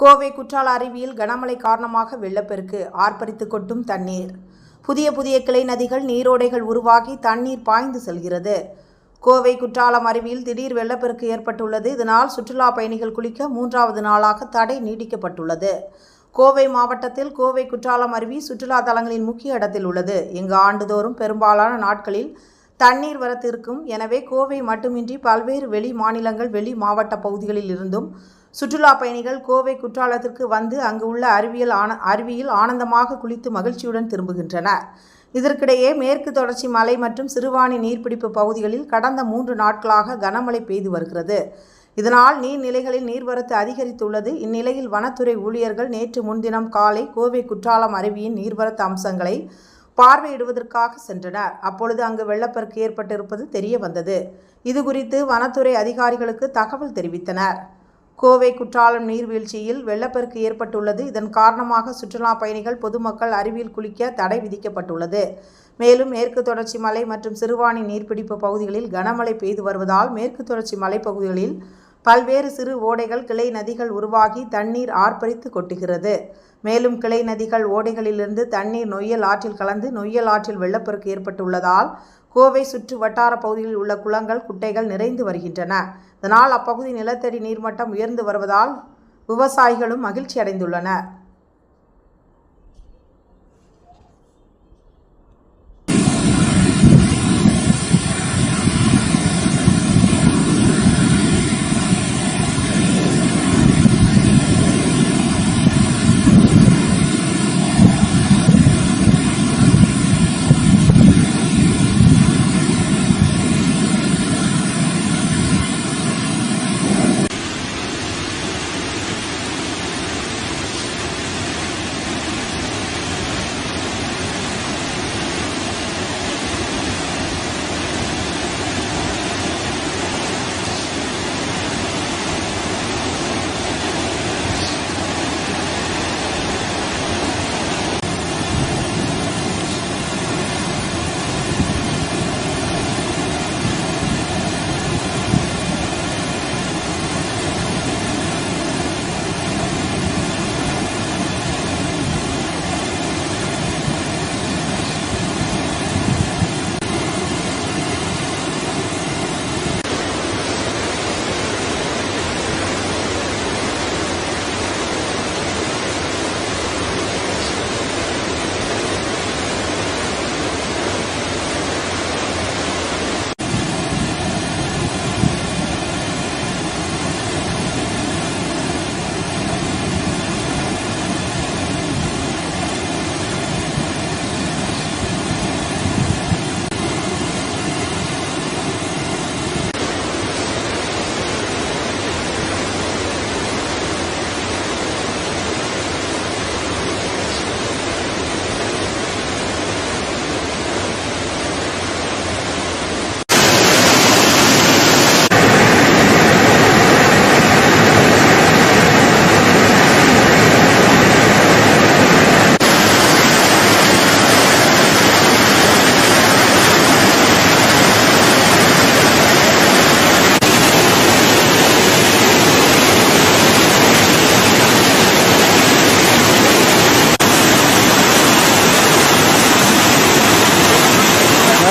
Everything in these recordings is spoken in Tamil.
கோவை குற்றால அருவியில் கனமழை காரணமாக வெள்ளப்பெருக்கு ஆர்ப்பரித்து கொட்டும் தண்ணீர். புதிய புதிய கிளை நதிகள் நீரோடைகள் உருவாகி தண்ணீர் பாய்ந்து செல்கிறது. கோவை குற்றாலம் அருவியில் திடீர் வெள்ளப்பெருக்கு ஏற்பட்டுள்ளது. இதனால் சுற்றுலா பயணிகள் குளிக்க மூன்றாவது நாளாக தடை நீடிக்கப்பட்டுள்ளது கோவை மாவட்டத்தில் கோவை குற்றாலம் அருவி சுற்றுலா தலங்களின் முக்கிய இடத்தில் உள்ளது. இங்கு ஆண்டுதோறும் பெரும்பாலான நாட்களில் தண்ணீர் வரத்து இருக்கும். எனவே கோவை மட்டுமின்றி பல்வேறு வெளி மாநிலங்கள் வெளி மாவட்ட பகுதிகளில் இருந்தும் சுற்றுலா பயணிகள் கோவை குற்றாலத்திற்கு வந்து அங்கு உள்ள அறிவியல் ஆன அருவியில் ஆனந்தமாக குளித்து மகிழ்ச்சியுடன் திரும்புகின்றனர். இதற்கிடையே மேற்கு தொடர்ச்சி மலை மற்றும் சிறுவாணி நீர்பிடிப்பு பகுதிகளில் கடந்த மூன்று நாட்களாக கனமழை பெய்து வருகிறது. இதனால் நீர்நிலைகளில் நீர்வரத்து அதிகரித்துள்ளது. இந்நிலையில் வனத்துறை ஊழியர்கள் நேற்று முன்தினம் காலை கோவை குற்றாலம் அருவியின் நீர்வரத்து அம்சங்களை பார்வையிடுவதற்காக சென்றனர். அப்பொழுது அங்கு வெள்ளப்பெருக்கு ஏற்பட்டிருப்பது தெரிய வந்தது இது குறித்து வனத்துறை அதிகாரிகளுக்கு தகவல் தெரிவித்தனர். கோவை குற்றாலம் நீர்வீழ்ச்சியில் வெள்ளப்பெருக்கு ஏற்பட்டுள்ளது. இதன் காரணமாக சுற்றுலா பயணிகள் பொதுமக்கள் அருவியில் குளிக்க தடை விதிக்கப்பட்டுள்ளது. மேலும் மேற்கு தொடர்ச்சி மலை மற்றும் சிறுவாணி நீர்பிடிப்பு பகுதிகளில் கனமழை பெய்து வருவதால் மேற்கு தொடர்ச்சி மலைப்பகுதிகளில் பல்வேறு சிறு ஓடைகள் கிளை நதிகள் உருவாகி தண்ணீர் ஆர்ப்பரித்து கொட்டுகிறது. மேலும் கிளை நதிகள் ஓடைகளிலிருந்து தண்ணீர் நொய்யல் ஆற்றில் கலந்து நொய்யல் ஆற்றில் வெள்ளப்பெருக்கு ஏற்பட்டுள்ளதால் கோவை சுற்று வட்டார பகுதிகளில் உள்ள குளங்கள் குட்டைகள் நிறைந்து வருகின்றன. இதனால் அப்பகுதி நிலத்தடி நீர்மட்டம் உயர்ந்து வருவதால் விவசாயிகளும் மகிழ்ச்சி அடைந்துள்ளனர்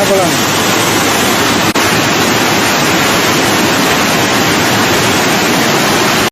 falando.